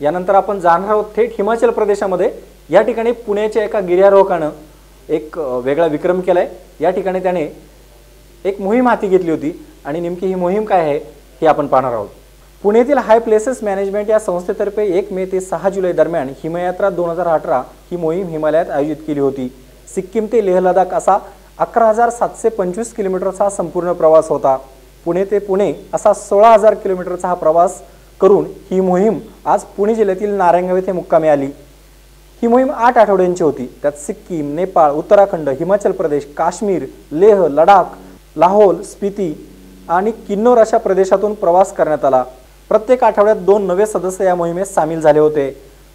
यानंतर आपण जाणार आहोत थेट हिमाचल प्रदेशामध्ये. या ठिकाणी पुण्याच्या एका गिर्यारोहकानं एक वेगळा विक्रम केला आहे या ठिकाणी त्याने एक मोहीम हाती घेतली होती आणि नेमकी ही मोहीम काय आहे हे आपण पाहणार आहोत. पुण्यातील हाय प्लेसेस मॅनेजमेंट या संस्थेतर्फे एक मे ते सहा जुलै दरम्यान हिमयात्रा दोन हजार अठरा ही मोहीम हिमालयात आयोजित केली होती. सिक्कीम ते लेह लडाख असा अकरा हजार सातशे पंचवीस किलोमीटरचा संपूर्ण प्रवास होता. पुणे ते पुणे असा सोळा हजार किलोमीटरचा हा प्रवास करून ही मोहीम आज पुणे जिल्ह्यातील नारायणगाव येथे मुक्कामी आली. ही मोहीम आठ आठवड्यांची होती. त्यात सिक्कीम नेपाळ उत्तराखंड हिमाचल प्रदेश काश्मीर लेह लडाख लाहोल स्पिती आणि किन्नौर अशा प्रदेशातून प्रवास करण्यात आला. प्रत्येक आठवड्यात दोन नवे सदस्य या मोहिमेत सामील झाले होते.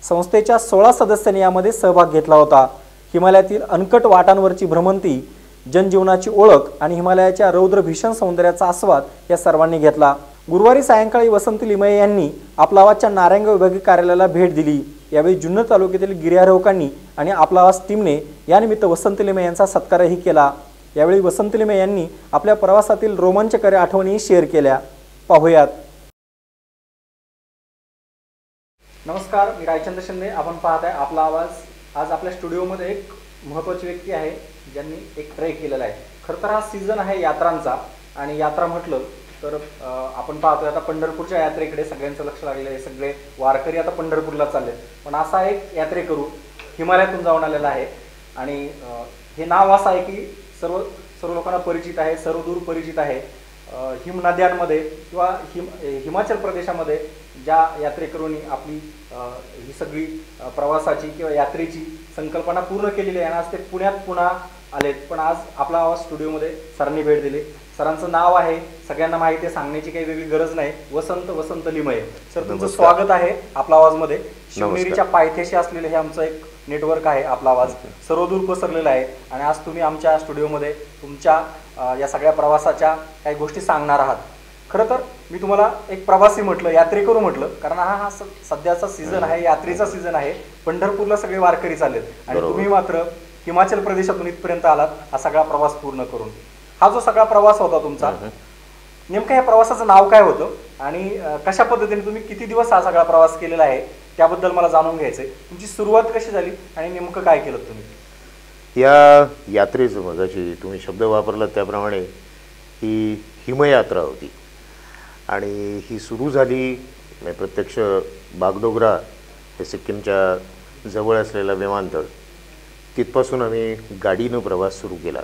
संस्थेच्या सोळा सदस्यांनी यामध्ये सहभाग घेतला होता. हिमालयातील अनकट वाटांवरची भ्रमंती जनजीवनाची ओळख आणि हिमालयाच्या रौद्र भीषण सौंदर्याचा आस्वाद या सर्वांनी घेतला. गुरुवारी सायंकाळी वसंत लिमये यांनी आपलावाच्या नारायणगाव विभागीय कार्यालयाला भेट दिली. यावेळी जुन्नर तालुक्यातील गिर्यारोहकांनी आणि आपलावास टीमने यानिमित्त वसंत लिमये यांचा सत्कारही केला. यावेळी वसंत लिमये यांनी आपल्या प्रवासातील रोमांचकारी आठवणी शेअर केल्या. पाहूयात. नमस्कार मी रायचंद्र शिंदे. आपण पाहत आहे आपला आवाज आज आपल्या स्टुडिओमध्ये एक महत्त्वाची व्यक्ती आहे ज्यांनी एक ट्रेक केलेला आहे. खरं तर हा सीझन आहे यात्रांचा आणि यात्रा म्हटलं तर आपण पाहतोय आता पंढरपूरच्या यात्रेकडे सगळ्यांचं लक्ष लागलेलं आहे. सगळे वारकरी आता पंढरपूरला चालले पण असा एक यात्रेकरू हिमालयातून जाऊन आलेला आहे. आणि हे नाव असं आहे की सर्व सर्व लोकांना परिचित आहे सर्वदूर परिचित आहे. हिमनद्यांमध्ये हिम नद्यांमध्ये किंवा हिम हिमाचल प्रदेशामध्ये ज्या यात्रेकरूंनी आपली ही सगळी प्रवासाची किंवा यात्रेची संकल्पना पूर्ण केलेली आहे आणि आज ते पुण्यात पुन्हा आलेत. पण आज आपला आवाज स्टुडिओमध्ये सरांनी भेट दिली. सरांचं नाव आहे सगळ्यांना माहिती आहे सांगण्याची काही वेगळी गरज नाही. वसंत वसंत लिमये. सर तुमचं. स्वागत आहे आपला आवाजमध्ये. शिवनेरीच्या पायथ्याशी असलेलं हे आमचं एक नेटवर्क आहे आपला आवाज. सर्वदूर पसरलेला आहे. आणि आज तुम्ही आमच्या स्टुडिओमध्ये तुमच्या या सगळ्या प्रवासाच्या काही गोष्टी सांगणार आहात. खरं तर मी तुम्हाला एक प्रवासी म्हटलं यात्रेकरू म्हटलं कारण हा हा सध्याचा सीझन आहे यात्रेचा सीझन आहे. पंढरपूरला सगळे वारकरी चाललेत. आणि. तुम्ही मात्र हिमाचल प्रदेशातून इथपर्यंत आलात हा सगळा प्रवास पूर्ण करून. हा जो सगळा प्रवास होता तुमचा नेमकं या प्रवासाचं नाव काय होतं? आणि कशा पद्धतीने तुम्ही किती दिवस हा सगळा प्रवास केलेला आहे? त्याबद्दल मला जाणून घ्यायचंय. तुमची सुरुवात कशी झाली आणि नेमकं काय केलं तुम्ही? या यात्रेचं मगाशी तुम्ही शब्द वापरलात त्याप्रमाणे ही हिमयात्रा होती. आणि ही सुरू झाली म्हणजे प्रत्यक्ष बागडोगरा हे सिक्कीमच्या जवळ असलेलं विमानतळ. तिथपासून आम्ही गाडीनं प्रवास सुरू केला.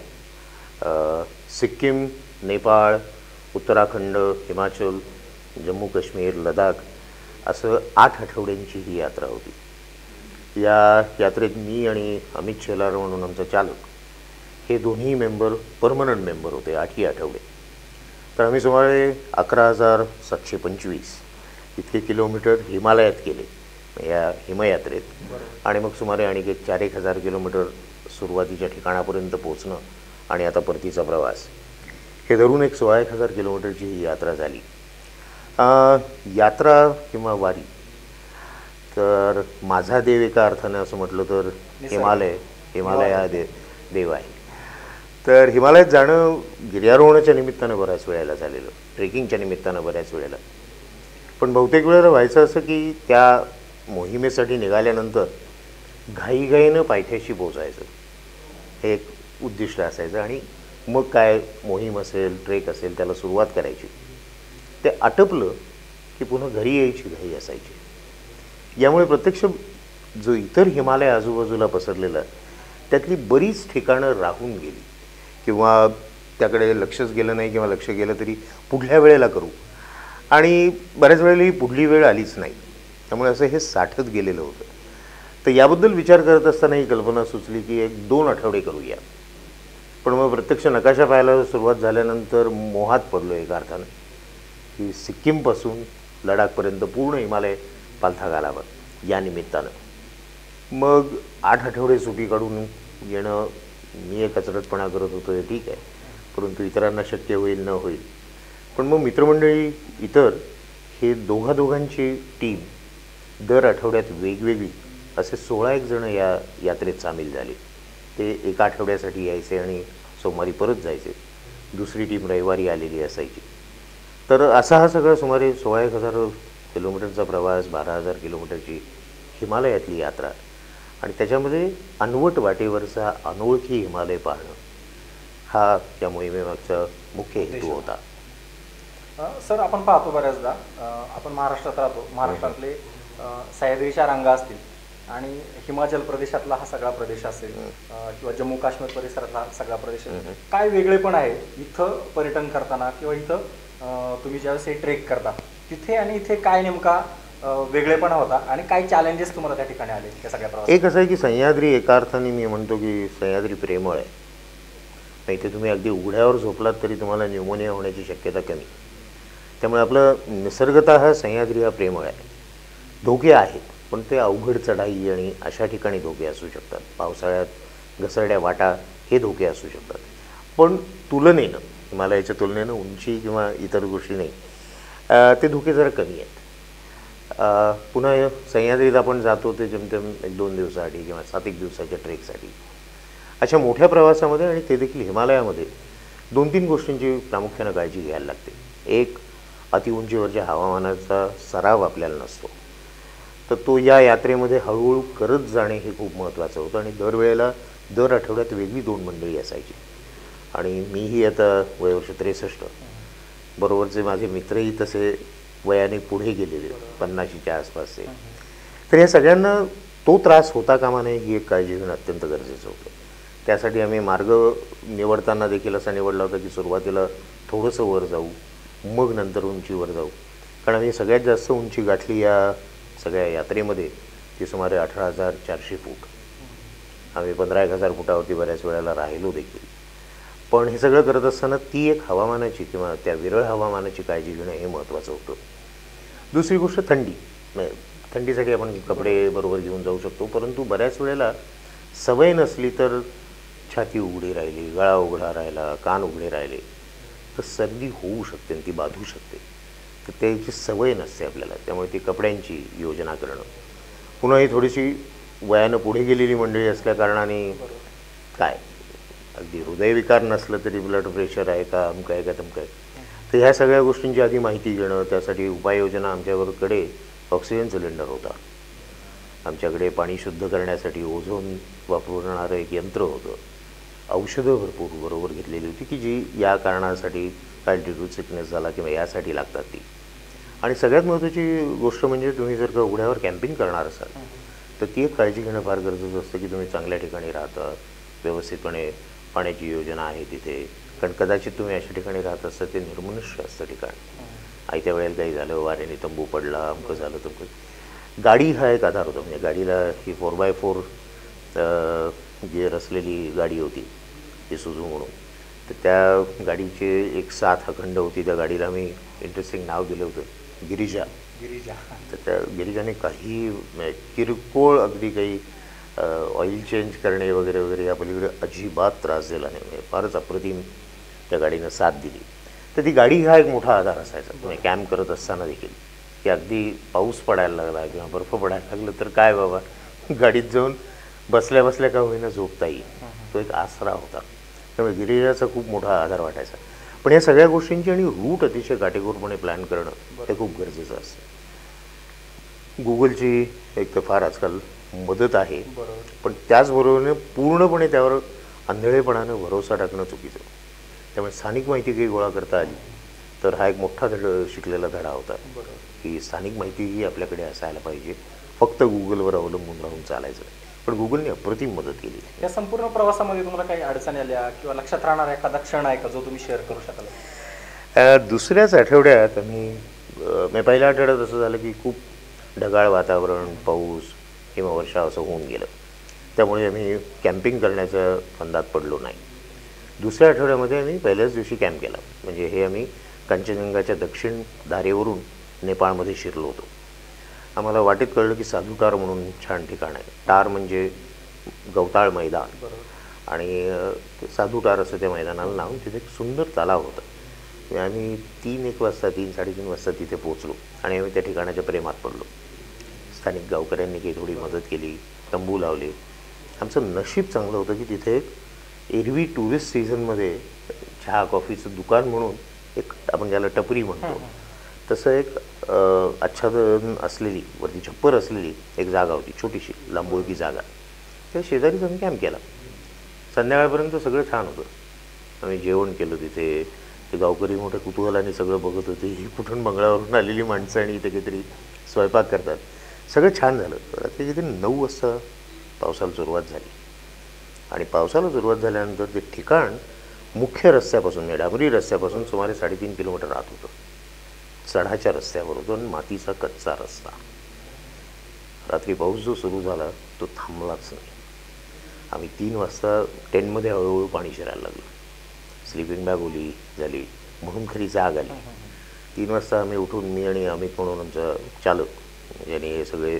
सिक्कीम नेपाळ उत्तराखंड हिमाचल जम्मू काश्मीर लडाख असं आठ आठवड्यांची ही यात्रा होती. या यात्रेत मी आणि अमित शेलार म्हणून आमचा चालक हे दोन्ही मेंबर परमनंट मेंबर होते आठही आठवडे. तर आम्ही सुमारे अकरा हजार सातशे पंचवीस इतके किलोमीटर हिमालयात केले या हिमयात्रेत. आणि मग सुमारे आणखी एक चार एक हजार किलोमीटर सुरुवातीच्या ठिकाणापर्यंत पोचणं आणि आता परतीचा प्रवास. हे धरून एक सोळा एक हजार किलोमीटरची ही यात्रा झाली. यात्रा किंवा वारी तर माझा देव एका अर्थानं असं म्हटलं तर हिमालय हिमालय हा दे देव आहे. तर हिमालयात जाणं गिर्यारोहणाच्या निमित्तानं बऱ्याच वेळेला झालेलं ट्रेकिंगच्या निमित्तानं बऱ्याच वेळेला. पण बहुतेक वेळेला व्हायचं असं की त्या मोहिमेसाठी निघाल्यानंतर घाईघाईनं पायथ्याशी पोचायचं. हे एक उद्दिष्ट असायचं आणि मग काय मोहीम असेल ट्रेक असेल त्याला सुरुवात करायची. ते आटपलं की पुन्हा घरी यायची घाई असायची. यामुळे प्रत्यक्ष जो इतर हिमालय आजूबाजूला पसरलेला त्यातली बरीच ठिकाणं राहून गेली. किंवा त्याकडे लक्षच गेलं नाही किंवा लक्ष गेलं तरी पुढल्या वेळेला करू. आणि बऱ्याच वेळेला ही पुढली वेळ आलीच नाही. त्यामुळे असं हे साठत गेलेलं होतं. तर याबद्दल विचार करत असताना ही कल्पना सुचली की एक दोन आठवडे करूया. पण मग प्रत्यक्ष नकाशा पाहायला सुरुवात झाल्यानंतर मोहात पडलो एका अर्थानं. की सिक्कीमपासून लडाखपर्यंत पूर्ण हिमालय पालथा घालावं या निमित्तानं. मग आठ आठवडे सुटी काढून येणं मी एक कचरटपणा करत होतो हे ठीक आहे. परंतु इतरांना शक्य होईल न होईल. पण मग मित्रमंडळी इतर हे दोघा दोघांची टीम दर आठवड्यात वेगवेगळी असे सोळा एक जणं या यात्रेत सामील झाले. ते एका आठवड्यासाठी यायचे आणि सोमवारी परत जायचे. दुसरी टीम रविवारी आलेली असायची. तर असा हा सगळा सुमारे सोळा एक हजार किलोमीटरचा प्रवास बारा हजार किलोमीटरची हिमालयातली यात्रा आणि त्याच्यामध्ये अनवट वाटेवरचा अनोळखी हिमालय पाहणं हा या मोहिमेमागचा मुख्य हेतू होता. सर आपण पाहतो बऱ्याचदा. आपण महाराष्ट्रात राहतो. महाराष्ट्रातले सह्याद्रीच्या रांगा असतील. आणि हिमाचल प्रदेशातला हा सगळा प्रदेश असेल किंवा जम्मू काश्मीर परिसरातला सगळा प्रदेश असेल काय वेगळेपण आहे. इथं पर्यटन करताना किंवा इथं तुम्ही ज्यावेळेस हे ट्रेक करता तिथे आणि इथे काय नेमका वेगळेपणा होता आणि काय चॅलेंजेस तुम्हाला त्या ठिकाणी आले त्या सगळ्या एक असं आहे की सह्याद्री एका अर्थाने मी म्हणतो की सह्याद्री प्रेमळ आहे. मग इथे तुम्ही अगदी उघड्यावर झोपलात तरी तुम्हाला न्यूमोनिया होण्याची शक्यता कमी. त्यामुळे आपलं निसर्गत हा सह्याद्री हा प्रेमळ आहे. धोके आहेत. पण ते अवघड चढाई आणि अशा ठिकाणी धोके असू शकतात. पावसाळ्यात घसरड्या वाटा हे धोके असू शकतात. पण तुलनेनं हिमालयाच्या तुलनेनं उंची किंवा इतर गोष्टीने ते धोके जरा कमी आहेत. पुन्हा सह्याद्रीत आपण जातो ते जेमतेम एक दोन दिवसासाठी किंवा सात एक दिवसाच्या ट्रेकसाठी. अशा मोठ्या प्रवासामध्ये आणि ते देखील हिमालयामध्ये दोन तीन गोष्टींची प्रामुख्यानं काळजी घ्यायला लागते. एक अतिउंचीवरच्या हवामानाचा सराव आपल्याला नसतो. तर तो या यात्रेमध्ये हळूहळू करत जाणे हे खूप महत्त्वाचं होतं आणि दरवेळेला दर आठवड्यात वेगळी दोन मंडळी असायची. आणि मीही आता वयवर्ष त्रेसष्ट. बरोबरचे माझे मित्रही तसे वयाने पुढे गेलेले पन्नाशीच्या आसपासचे. तर या सगळ्यांना तो त्रास होता कामा नये ही एक काळजी घेणं अत्यंत गरजेचं होतं. त्यासाठी आम्ही मार्ग निवडताना देखील असा निवडला होता की सुरुवातीला थोडंसं वर जाऊ मग नंतर उंचीवर जाऊ. कारण आम्ही सगळ्यात जास्त उंची गाठली या सगळ्या यात्रेमध्ये ती सुमारे अठरा हजार चारशे फूट. आम्ही पंधरा एक हजार फुटावरती बऱ्याच वेळेला राहिलो देखील. पण हे सगळं करत असताना ती एक हवामानाची किंवा त्या विरळ हवामानाची काळजी घेणं हे महत्त्वाचं होतं. दुसरी गोष्ट थंडी. थंडीसाठी आपण कपडे बरोबर घेऊन जाऊ शकतो परंतु बऱ्याच वेळेला सवय नसली तर छाती उघडी राहिली गळा उघडा राहिला कान उघडे राहिले तर सर्दी होऊ शकते आणि ती बाधू शकते. तर त्याची सवय नसते आपल्याला त्यामुळे ती कपड्यांची योजना करणं. पुन्हा ही थोडीशी वयानं पुढे गेलेली मंडळी असल्याकारणाने काय? अगदी हृदयविकार नसलं तरी ब्लड प्रेशर आहे का अमकं आहे का तमकं आहे. तर ह्या सगळ्या गोष्टींची आधी माहिती घेणं त्यासाठी उपाययोजना आमच्याकडे ऑक्सिजन सिलेंडर होता. आमच्याकडे पाणी शुद्ध करण्यासाठी ओझोन वापरणारं एक यंत्र होतं. औषधं भरपूर बरोबर घेतलेली होती की जी या कारणासाठी अल्टिट्यूड सिकनेस झाला किंवा यासाठी लागतात ती. आणि सगळ्यात महत्त्वाची गोष्ट म्हणजे तुम्ही जर का उघड्यावर कॅम्पिंग करणार असाल तर ती एक काळजी घेणं फार गरजेचं असतं की तुम्ही चांगल्या ठिकाणी राहता व्यवस्थितपणे पाण्याची योजना आहे तिथे. कारण कदाचित तुम्ही अशा ठिकाणी राहत असता ते निर्मनुष्य असतं ठिकाण. आयत्या वेळेला काही झालं वाऱ्याने तंबू पडला अमकं झालं तमकं गाडी हा एक आधार होता म्हणजे गाडीला ही फोर बाय फोर गिअर असलेली गाडी होती ती सुझू म्हणून. तर त्या गाडीचे एक सात अखंड होती त्या गाडीला मी इंटरेस्टिंग नाव दिलं होतं. गिरिजा. गिरिजा. तर त्या गिरिजाने काही म्हणजे किरकोळ अगदी काही ऑइल चेंज करणे वगैरे वगैरे या पलीकडे अजिबात त्रास दिला नाही. म्हणजे फारच अप्रतिम त्या गाडीनं साथ दिली. तर ती गाडी हा एक मोठा आधार असायचा. म्हणजे कॅम्प करत असताना देखील. की अगदी पाऊस पडायला लागला किंवा बर्फ पडायला लागलं तर काय बाबा? गाडीत जाऊन बसल्या बसल्या का होईना झोपता येईल. तो एक आसरा होता. त्यामुळे गिरिजाचा खूप मोठा आधार वाटायचा. पण या सगळ्या गोष्टींची आणि रूट अतिशय काटेकोरपणे प्लॅन करणं हे खूप गरजेचं असतं. गुगलची एक तर फार आजकाल मदत आहे. बरोबर. पण त्याचबरोबरीने पूर्णपणे त्यावर आंधळेपणानं भरोसा टाकणं चुकीचं. त्यामुळे स्थानिक माहिती काही गोळा करता आली तर हा एक मोठा धड शिकलेला धडा होता. बरोबर. की स्थानिक माहिती ही आपल्याकडे असायला पाहिजे. फक्त गुगलवर अवलंबून राहून चालायचं. नाही. पण गुगलने अप्रतिम मदत केली. या संपूर्ण प्रवासामध्ये तुम्हाला काही अडचणी आल्या किंवा लक्षात राहणारा एखादा क्षण आहे का जो तुम्ही शेअर करू शकाल? दुसऱ्याच आठवड्यात आम्ही म्हणजे पहिल्या आठवड्यात असं झालं की खूप ढगाळ वातावरण पाऊस हिमवर्षा असं होऊन गेलं. त्यामुळे आम्ही कॅम्पिंग करण्याच्या फंदात पडलो नाही. दुसऱ्या आठवड्यामध्ये आम्ही पहिल्याच दिवशी कॅम्प केला. म्हणजे हे आम्ही कांचनजंगाच्या दक्षिण धारेवरून नेपाळमध्ये शिरलो होतो. आम्हाला वाटेत कळलं की साधुटार म्हणून छान ठिकाण आहे. टार म्हणजे गवताळ मैदान. बरोबर. आणि साधुटार असं त्या मैदानाला नाव तिथे एक सुंदर तलाव होता. आणि आम्ही तीन एक वाजता तीन साडेतीन वाजता तिथे पोहोचलो. आणि आम्ही त्या ठिकाणाच्या प्रेमात पडलो. स्थानिक गावकऱ्यांनी काही थोडी मदत केली तंबू लावले. आमचं नशीब चांगलं होतं की तिथे एक एरवी टुरिस्ट सीझनमध्ये चहा कॉफीचं दुकान म्हणून एक आपण ज्याला टपरी म्हणतो. तसं एक आच्छादन असलेली वरती छप्पर असलेली एक जागा होती छोटीशी लांबोळकी जागा. त्या शेजारीच आम्ही कॅम्प केला. संध्याकाळपर्यंत सगळं छान होतं. आम्ही जेवण केलं तिथे. ते गावकरी मोठ्या कुतूहलाने सगळं बघत होते. ही कुठून बंगळावरून आलेली माणसं आणि इथे काहीतरी स्वयंपाक करतात. सगळं छान झालं. रात्री तिथे नऊ वाजता पावसाला सुरुवात झाली. आणि पावसाला सुरुवात झाल्यानंतर ते ठिकाण मुख्य रस्त्यापासून म्हणजे डांबरी रस्त्यापासून सुमारे साडेतीन किलोमीटर आत होतं. चढाच्या रस्त्यावरून मातीचा कच्चा रस्ता. रात्री पाऊस जो सुरू झाला तो थांबलाच नाही. आम्ही तीन वाजता टेंटमध्ये हळूहळू पाणी शिरायला लागलो. स्लीपिंग बॅग ओली झाली म्हणून खरी जाग आली. तीन वाजता आम्ही उठून मी आणि अमित म्हणून आमचा चालक याने हे सगळे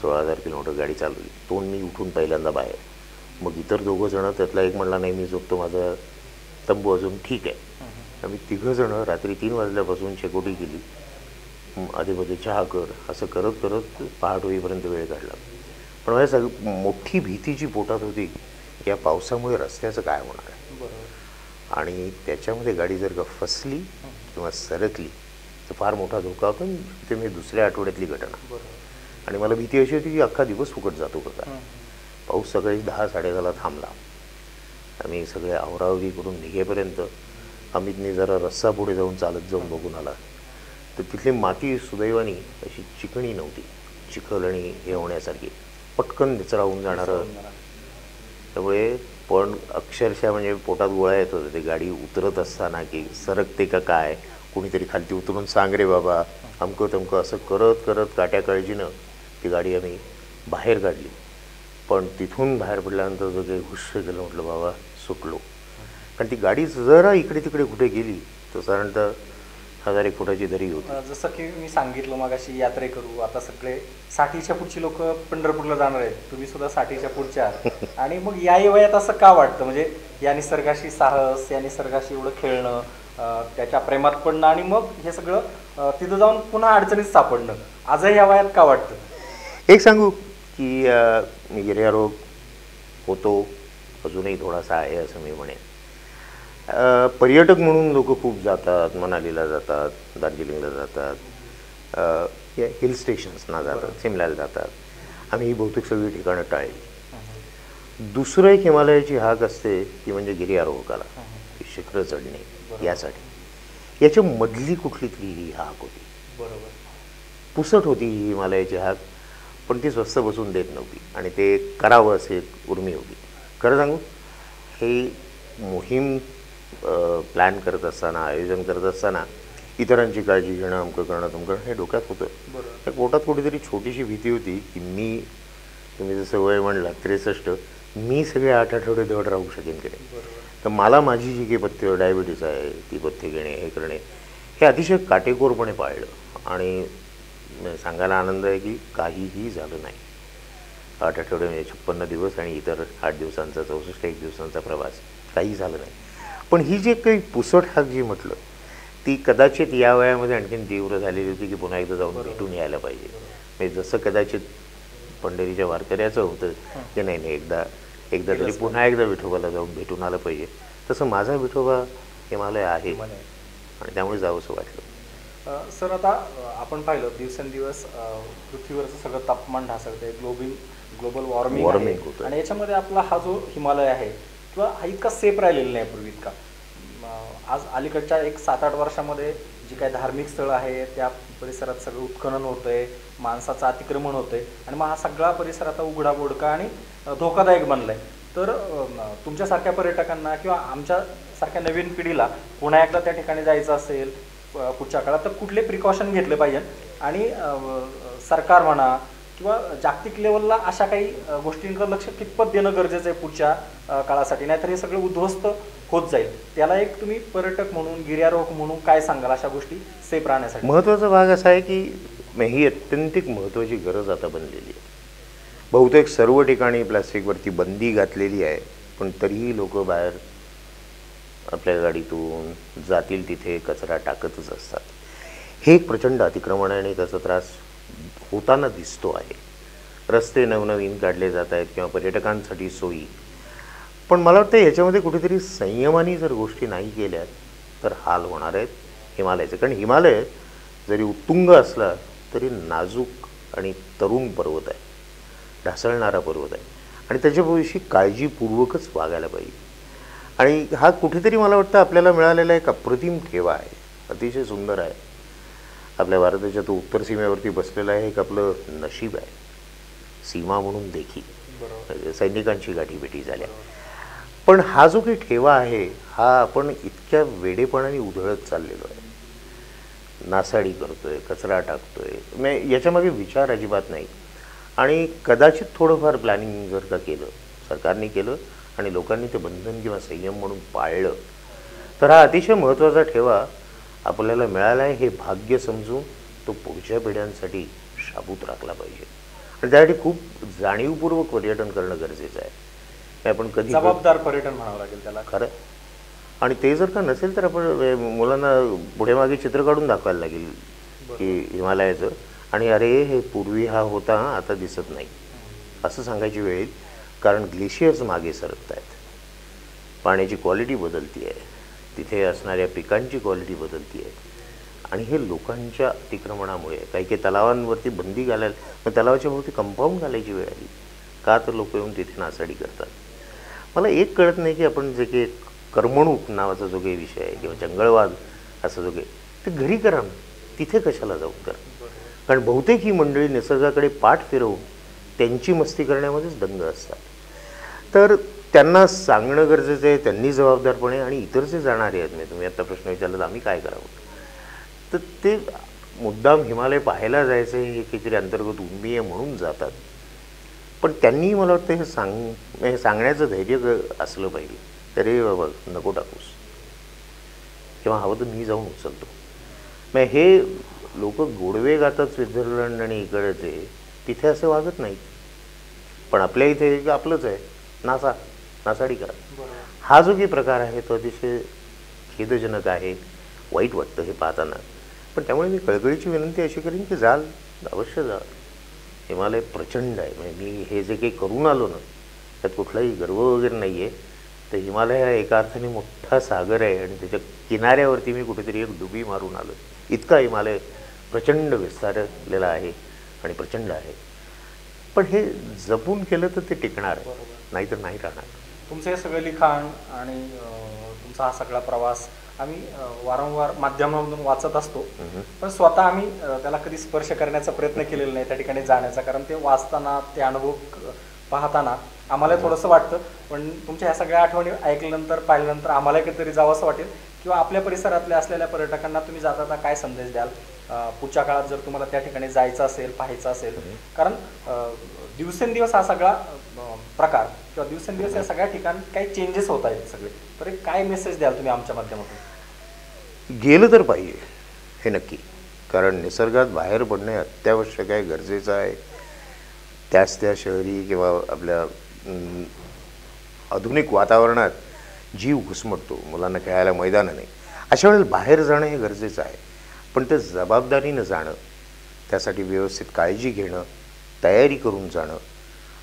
सोळा हजार किलोमीटर गाडी चालवली तो मी उठून पहिल्यांदा बाहेर. मग इतर दोघं जणं त्यातला एक म्हणला नाही मी झोपतो माझा तंबू अजून ठीक आहे. आम्ही तिघं जण रात्री तीन वाजल्यापासून शेकोटी केली. आधीमध्ये चहा कर असं करत करत पहाट होईपर्यंत वेळ काढला. पण माझ्या सग मोठी भीती जी पोटात होती या पावसामुळे रस्त्याचं काय होणार आहे? आणि त्याच्यामध्ये गाडी जर का फसली किंवा सरकली तर फार मोठा धोका होता. ते मी दुसऱ्या आठवड्यातली घटना. आणि मला भीती अशी होती की अख्खा दिवस फुकट जातो का काय हं. पाऊस सकाळी दहा साडेदहाला थांबला. आम्ही सगळे आवरावरी करून निघेपर्यंत अमितने जरा रस्सा पुढे जाऊन चालत जाऊन बघून आला. तर तिथली माती सुदैवानी अशी चिकणी नव्हती. चिखल आणि हे होण्यासारखी. पटकन निचरावून जाणारं. त्यामुळे पण अक्षरशः म्हणजे पोटात गोळा येत होते ते गाडी उतरत असताना की सरकते का काय? कुणीतरी खालती उतरून सांग रे बाबा. अमकं तमकं असं करत करत काट्या काळजीनं ती गाडी आम्ही बाहेर काढली. पण तिथून बाहेर पडल्यानंतर जो काही हुश्य केलं म्हटलं बाबा सुटलो. कारण ती गाडी जरा इकडे तिकडे कुठे गेली तर साधारणतः हजार एक फुटाची दरी होती. जसं की मी सांगितलं मग अशी यात्रे करू आता सगळे साठीच्या पुढची लोक पंढरपूरला जाणार आहेत. तुम्ही सुद्धा साठीच्या पुढच्या. आहात. आणि मग या वयात असं का वाटतं? म्हणजे या निसर्गाशी साहस या निसर्गाशी एवढं खेळणं त्याच्या प्रेमात पडणं आणि मग हे सगळं तिथं जाऊन पुन्हा अडचणीत सापडणं. आजही या वयात का वाटतं? एक सांगू की गिर्यारोग होतो. अजूनही थोडासा आहे असं मी म्हणेन. पर्यटक म्हणून लोक खूप जातात मनालीला जातात दार्जिलिंगला जातात हिल स्टेशन्सना जातात सिमल्याला जातात. आम्ही ही बहुतेक सगळी ठिकाणं टाळली. दुसरं एक हिमालयाची हाक असते ती म्हणजे गिर्यारोहकाला शिखरं चढणे यासाठी. याच्या मधली कुठली तरी ही हाक होती. बरोबर. पुसट होती ही हिमालयाची हाक पण ती स्वस्त बसून देत नव्हती. आणि ते करावं असे उर्मी होती. खरं सांगू हे मोहीम प्लॅन करत असताना आयोजन करत असताना इतरांची काळजी घेणं अमकं करणं तमकं करणं हे डोक्यात होतं त्या पोटात कुठेतरी छोटीशी भीती होती की मी तुम्ही जसं वय म्हणला त्रेसष्ट मी सगळे आठ आठवडे देवड राहू शकेन की नाही? तर मला माझी जी काही पथ्य डायबिटीस आहे ती पथ्य घेणे हे करणे हे अतिशय काटेकोरपणे पाळलं. आणि सांगायला आनंद आहे की काहीही झालं नाही. आठ आठवडे म्हणजे छप्पन्न दिवस आणि इतर आठ दिवसांचा चौसष्ट एक दिवसांचा प्रवास काही झालं नाही. पण ही जी काही पुसट हाक जी म्हटलं ती कदाचित या वयामध्ये आणखीन तीव्र झालेली होती की पुन्हा एकदा जाऊन भेटून यायला पाहिजे. म्हणजे जसं कदाचित पंढरीच्या वारकऱ्याचं होतं की नाही नाही एकदा एकदा तरी पुन्हा एकदा विठोबाला जाऊन भेटून आलं पाहिजे. तसं माझा विठोबा हिमालय आहे. आणि त्यामुळे जावंसं वाटलं. सर आता आपण पाहिलं दिवसेंदिवस पृथ्वीवरचं सगळं तापमान ढासळतंय ग्लोबिंग ग्लोबल वॉर्मिंग. आणि याच्यामध्ये आपला हा जो हिमालय आहे किंवा हा इतका सेफ राहिलेला नाही पूर्वी इतका. आज अलीकडच्या एक सात आठ वर्षामध्ये जी काही धार्मिक स्थळं आहे त्या परिसरात सगळं उत्खनन होतं आहे माणसाचं अतिक्रमण होतं आहे आणि मग हा सगळा परिसर आता उघडा बोडका आणि धोकादायक धोकादायक बनलाय. तर तुमच्यासारख्या पर्यटकांना किंवा आमच्यासारख्या नवीन पिढीला पुन्हा एकदा त्या ठिकाणी जायचं असेल पुढच्या काळात तर कुठले प्रिकॉशन घेतले पाहिजे आणि सरकार म्हणा किंवा जागतिक लेवलला अशा काही गोष्टींकडे लक्ष कितपत देणं गरजेचं आहे पुढच्या काळासाठी? नाहीतर हे सगळं उद्ध्वस्त होत जाईल. त्याला एक तुम्ही पर्यटक म्हणून गिर्यारोहक म्हणून काय सांगाल अशा गोष्टी सेफ राहण्यासाठी? महत्त्वाचा भाग असा आहे की ही अत्यंतिक महत्त्वाची गरज आता बनलेली आहे. बहुतेक सर्व ठिकाणी प्लास्टिकवरती बंदी घातलेली आहे पण तरीही लोक बाहेर आपल्या गाडीतून जातील तिथे कचरा टाकतच असतात. हे एक प्रचंड अतिक्रमण आहे आणि त्याचा त्रास होताना दिसतो आहे. रस्ते नवनवीन काढले जात आहेत किंवा पर्यटकांसाठी सोयी. पण मला वाटतं याच्यामध्ये कुठेतरी संयमाने जर गोष्टी नाही केल्या तर हाल होणार आहेत हिमालयाचे. कारण हिमालय जरी उत्तुंग असला तरी नाजूक आणि तरुण पर्वत आहे. ढासळणारा पर्वत आहे. आणि त्याच्याविषयी काळजीपूर्वकच वागायला पाहिजे. आणि हा कुठेतरी मला वाटतं आपल्याला मिळालेला एक अप्रतिम ठेवा आहे. अतिशय सुंदर आहे. आपल्या भारताच्या तो उत्तर सीमेवरती बसलेला आहे एक आपलं नशीब आहे. सीमा म्हणून देखील. सैनिकांची गाठीभेटी झाल्या. पण हा जो काही ठेवा आहे हा आपण इतक्या वेडेपणाने उधळत चाललेलो आहे. नासाडी करतोय कचरा टाकतोय. म्हणजे याच्यामागे विचार अजिबात नाही. आणि कदाचित थोडंफार प्लॅनिंग जर का केलं सरकारने केलं आणि लोकांनी ते बंधन किंवा संयम म्हणून पाळलं तर हा अतिशय महत्त्वाचा ठेवा आपल्याला मिळाला आहे हे भाग्य समजून तो पुढच्या पिढ्यांसाठी शाबूत राखला पाहिजे. आणि त्यासाठी खूप जाणीवपूर्वक पर्यटन करणं गरजेचं आहे. आपण कधी जबाबदार पर्यटन म्हणावं लागेल त्याला. खरं. आणि ते जर का नसेल तर आपण मुलांना पुढे मागे चित्र काढून दाखवायला लागेल की हिमालयाचं. आणि अरे हे पूर्वी हा होता आता दिसत नाही. असं सांगायची वेळ कारण ग्लेशियर्स मागे सरकत आहेत पाण्याची क्वालिटी बदलती आहे तिथे असणाऱ्या पिकांची क्वालिटी बदलती आहे. आणि हे लोकांच्या अतिक्रमणामुळे काही काही तलावांवरती बंदी घालायला मग तलावाच्या भोवती कंपाऊंड घालायची वेळ आली. का तर लोक येऊन तिथे नासाडी करतात. मला एक कळत नाही की आपण जे काही करमणूक नावाचा जो काही विषय आहे किंवा जंगलवाद असा जो काही ते घरी करा तिथे कशाला जाऊन करा. कारण बहुतेक ही मंडळी निसर्गाकडे पाठ फिरवून त्यांची मस्ती करण्यामध्येच दंग असतात. तर त्यांना सांगणं गरजेचं आहे त्यांनी जबाबदारपणे आणि इतर जे जाणारे आहेत. म्हणजे तुम्ही आता प्रश्न विचारला तर आम्ही काय करावं? तर ते मुद्दाम हिमालय पाहायला जायचं हे काहीतरी अंतर्गत उंबीय म्हणून जातात. पण त्यांनी मला वाटतं हे सांग हे सांगण्याचं धैर्य असलं पाहिजे. तरी बाबा नको टाकूस. किंवा हवं तर मी जाऊन उचलतो. मग हे लोक गोडवे गातात स्वित्झर्लंड आणि इकडचे तिथे असे वागत नाहीत. पण आपल्या इथे आपलंच आहे. नासा. नासाडी करा. हा जो काही प्रकार आहे तो अतिशय खेदजनक आहे वाईट वाटतं हे पाहताना. पण त्यामुळे मी कळकळीची विनंती अशी करीन की जाल अवश्य जा हिमालय प्रचंड आहे. म्हणजे मी हे जे काही करून आलो ना त्यात कुठलाही गर्व वगैरे नाही आहे तर हिमालय हा एका अर्थाने मोठा सागर आहे आणि त्याच्या किनाऱ्यावरती मी कुठेतरी एक डुबी मारून आलो इतका हिमालय प्रचंड विस्तारलेला आहे आणि प्रचंड आहे. पण हे जपून केलं तर ते टिकणार आहे. नाहीतर नाही राहणार. तुमचं हे सगळं लिखाण आणि तुमचा हा सगळा प्रवास आम्ही वारंवार माध्यमामधून वाचत असतो. पण स्वतः आम्ही त्याला कधी स्पर्श करण्याचा प्रयत्न केलेला नाही त्या ठिकाणी जाण्याचा. कारण ते वाचताना ते अनुभव पाहताना आम्हाला थोडंसं वाटतं. पण तुमच्या ह्या सगळ्या आठवणी ऐकल्यानंतर पाहिल्यानंतर आम्हाला कधीतरी जावं असं वाटेल. किंवा आपल्या परिसरातल्या असलेल्या पर्यटकांना तुम्ही जाता काय संदेश द्याल? पुढच्या काळात जर तुम्हाला त्या ठिकाणी जायचं असेल पाहायचं असेल. कारण दिवसेंदिवस हा सगळा प्रकार किंवा दिवसेंदिवस या सगळ्या ठिकाणी काही चेंजेस होत आहेत सगळे. तर एक काय मेसेज द्याल तुम्ही आमच्या माध्यमातून? गेलं तर पाहिजे हे नक्की. कारण निसर्गात बाहेर पडणे अत्यावश्यक आहे गरजेचं आहे. त्याच त्या शहरी किंवा आपल्या आधुनिक वातावरणात जीव घुसमटतो मुलांना खेळायला मैदानं नाही. अशा वेळेला बाहेर जाणं हे गरजेचं आहे. पण ते जबाबदारीनं जाणं त्यासाठी व्यवस्थित काळजी घेणं तयारी करून जाणं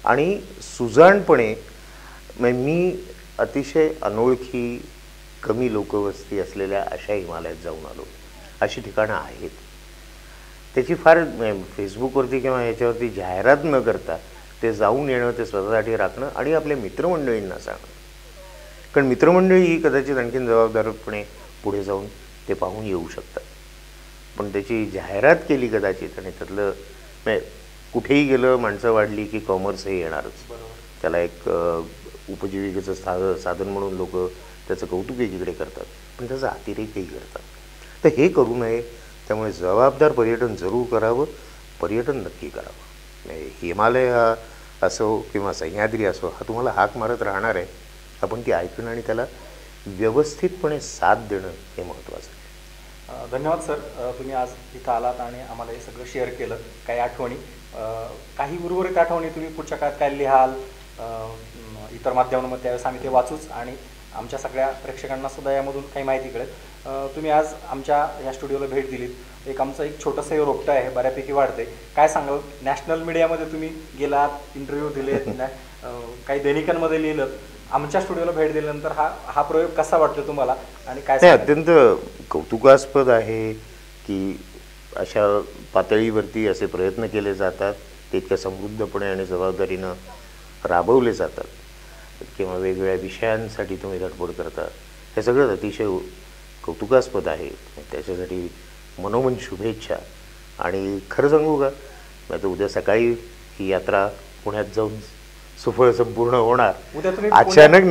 आणि सुजाणपणे मी अतिशय अनोळखी कमी लोकवस्ती असलेल्या अशा हिमालयात जाऊन आलो. अशी ठिकाणं आहेत. त्याची फार फेसबुकवरती किंवा याच्यावरती जाहिरात न करता ते जाऊन येणं ते स्वतःसाठी राखणं आणि आपल्या मित्रमंडळींना सांगणं. कारण मित्रमंडळी ही कदाचित आणखीन जबाबदारपणे पुढे जाऊन ते पाहून येऊ शकतात. पण त्याची जाहिरात केली कदाचित आणि त्यातलं म्हणजे कुठेही गेलं माणसं वाढली की कॉमर्स हे येणारच. त्याला एक उपजीविकेचं सा साधन म्हणून लोक त्याचं कौतुक एकीकडे करतात पण त्याचा अतिरेकही करतात. तर हे करू नये त्यामुळे जबाबदार पर्यटन जरूर करावं पर्यटन नक्की करावं. म्हणजे हिमालय हा असो किंवा सह्याद्री असो हा तुम्हाला हाक मारत राहणार आहे. आपण ती ऐकणं आणि त्याला व्यवस्थितपणे साथ देणं हे महत्त्वाचं आहे. धन्यवाद सर. तुम्ही आज इथं आलात आणि आम्हाला हे सगळं शेअर केलं. काही आठवणी. काही उर्वरित आठवणी तुम्ही पुढच्या काळात काय लिहाल? इतर माध्यमांमध्ये त्यावेळेस आम्ही ते वाचूच आणि आमच्या सगळ्या प्रेक्षकांना सुद्धा यामधून काही माहिती कळेल तुम्ही आज आमच्या या स्टुडिओला भेट दिलीत. एक आमचं एक छोटंसं हे रोपटं आहे बऱ्यापैकी वाढते काय सांगाल? नॅशनल मीडियामध्ये तुम्ही गेलात इंटरव्ह्यू दिलेत अ, काही दैनिकांमध्ये लिहिलं आमच्या स्टुडिओला भेट दिल्यानंतर हा हा प्रयोग कसा वाटतो तुम्हाला? आणि काय? अत्यंत कौतुकास्पद आहे की अशा पातळीवरती असे प्रयत्न केले जातात तितक्या समृद्धपणे आणि जबाबदारीनं राबवले जातात किंवा वेगवेगळ्या विषयांसाठी तुम्ही धडपड करता. हे सगळं अतिशय कौतुकास्पद आहे. त्याच्यासाठी मनोमन शुभेच्छा. आणि खरं सांगू का? नाही तर उद्या सकाळी ही यात्रा पुण्यात जाऊन सुफळ संपूर्ण होणार. उद्या तुम्ही अचानक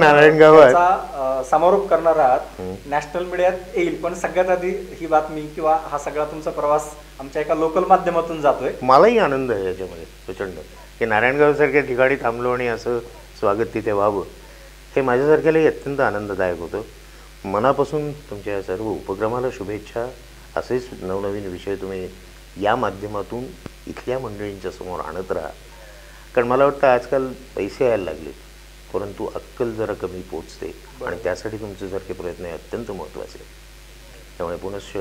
त्याचा, अं, समारोप करणार आहात. नॅशनल मीडियात येईल पण सगळ्यात आधी ही बातमी किंवा हा सगळा तुमचा प्रवास आमच्या एका लोकल माध्यमातून जातोय. मलाही आनंद आहे याच्यामध्ये प्रचंड. की नारायणगावसारख्या ठिकाणी थांबलो आणि असं स्वागत तिथे व्हावं हे माझ्यासारख्यालाही अत्यंत आनंददायक होतं. मनापासून तुमच्या या सर्व उपक्रमाला शुभेच्छा. असेच नवनवीन विषय तुम्ही या माध्यमातून इथल्या मंडळींच्या समोर आणत राहा. कारण मला वाटतं आजकाल पैसे यायला लागले परंतु अक्कल जरा कमी पोचते. आणि त्यासाठी तुमच्यासारखे प्रयत्न हे अत्यंत महत्त्वाचे आहेत. त्यामुळे पुनश्च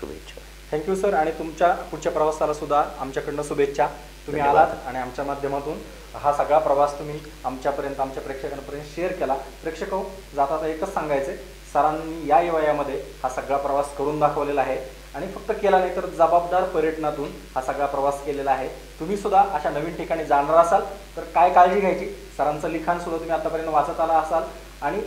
शुभेच्छा. थँक्यू सर आणि तुमच्या पुढच्या प्रवासाला सुद्धा आमच्याकडनं शुभेच्छा. तुम्ही. आलात आणि आमच्या माध्यमातून हा सगळा प्रवास तुम्ही आमच्यापर्यंत आमच्या प्रेक्षकांपर्यंत शेअर केला. प्रेक्षक हो, जाता एकच सांगायचे सरांनी या वयामध्ये हा सगळा प्रवास करून दाखवलेला आहे. आणि फक्त केला नाही तर जबाबदार पर्यटनातून हा सगळा प्रवास केलेला आहे. तुम्ही सुद्धा अशा नवीन ठिकाणी जाणार असाल तर काय काळजी घ्यायची? सरांचं लिखाण सुद्धा तुम्ही आतापर्यंत वाचत आला असाल. आणि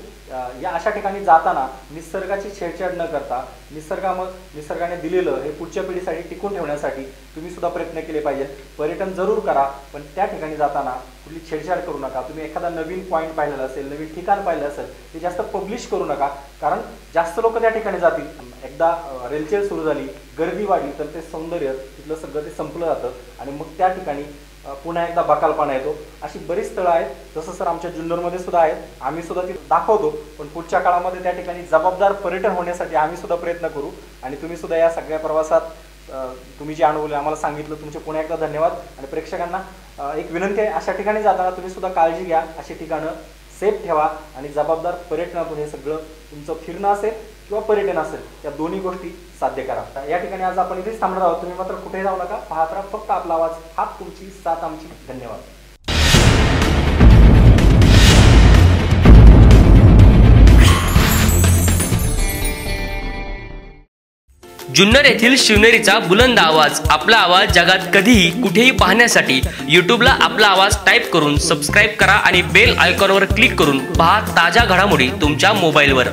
या अशा ठिकाणी जाताना निसर्गाची छेडछाड न करता निसर्गाम निसर्गाने दिलेलं हे पुढच्या पिढीसाठी टिकून ठेवण्यासाठी तुम्ही सुद्धा प्रयत्न केले पाहिजेत. पर्यटन जरूर करा पण त्या ठिकाणी जाताना कुठली छेडछाड करू नका. तुम्ही एखादा नवीन पॉईंट पाहिलेला असेल नवीन ठिकाण पाहिलं असेल ते जास्त पब्लिश करू नका. कारण जास्त लोक त्या ठिकाणी जातील. एकदा रेलचेल सुरू झाली गर्दी वाढली तर ते सौंदर्य तिथलं सगळं ते संपलं जातं. आणि मग त्या ठिकाणी पुन्हा एकदा बकालपणा येतो. अशी बरीच स्थळं आहेत. जसं सर आमच्या जुन्नरमध्ये सुद्धा आहेत. आम्ही सुद्धा ती दाखवतो. पण पुढच्या काळामध्ये त्या ठिकाणी जबाबदार पर्यटन होण्यासाठी आम्ही सुद्धा प्रयत्न करू. आणि तुम्ही सुद्धा या सगळ्या प्रवासात तुम्ही जे अनुभवले आम्हाला सांगितलं तुमचे पुन्हा एकदा धन्यवाद. आणि प्रेक्षकांना एक विनंती आहे अशा ठिकाणी जाताना तुम्ही सुद्धा काळजी घ्या. अशी ठिकाणं सेफ ठेवा. आणि जबाबदार पर्यटनातून हे सगळं तुमचं फिरणं असेल. किंवा पर्यटन असेल या दोन्ही गोष्टी साध्य करा. तर या ठिकाणी आज आपण इथेच थांबणार आहोत. तुम्ही मात्र कुठेही जाऊ नका. पाहत राहा फक्त आपला आवाज. हात तुमची साथ आमची. धन्यवाद. जुन्नर येथील शिवनेरीचा बुलंद आवाज. आपला आवाज जगात कधीही कुठेही पाहण्यासाठी यूट्यूबला आपला आवाज टाईप करून सबस्क्राईब करा आणि बेल आयकॉनवर क्लिक करून पहा ताज्या घडामोडी तुमच्या मोबाईलवर.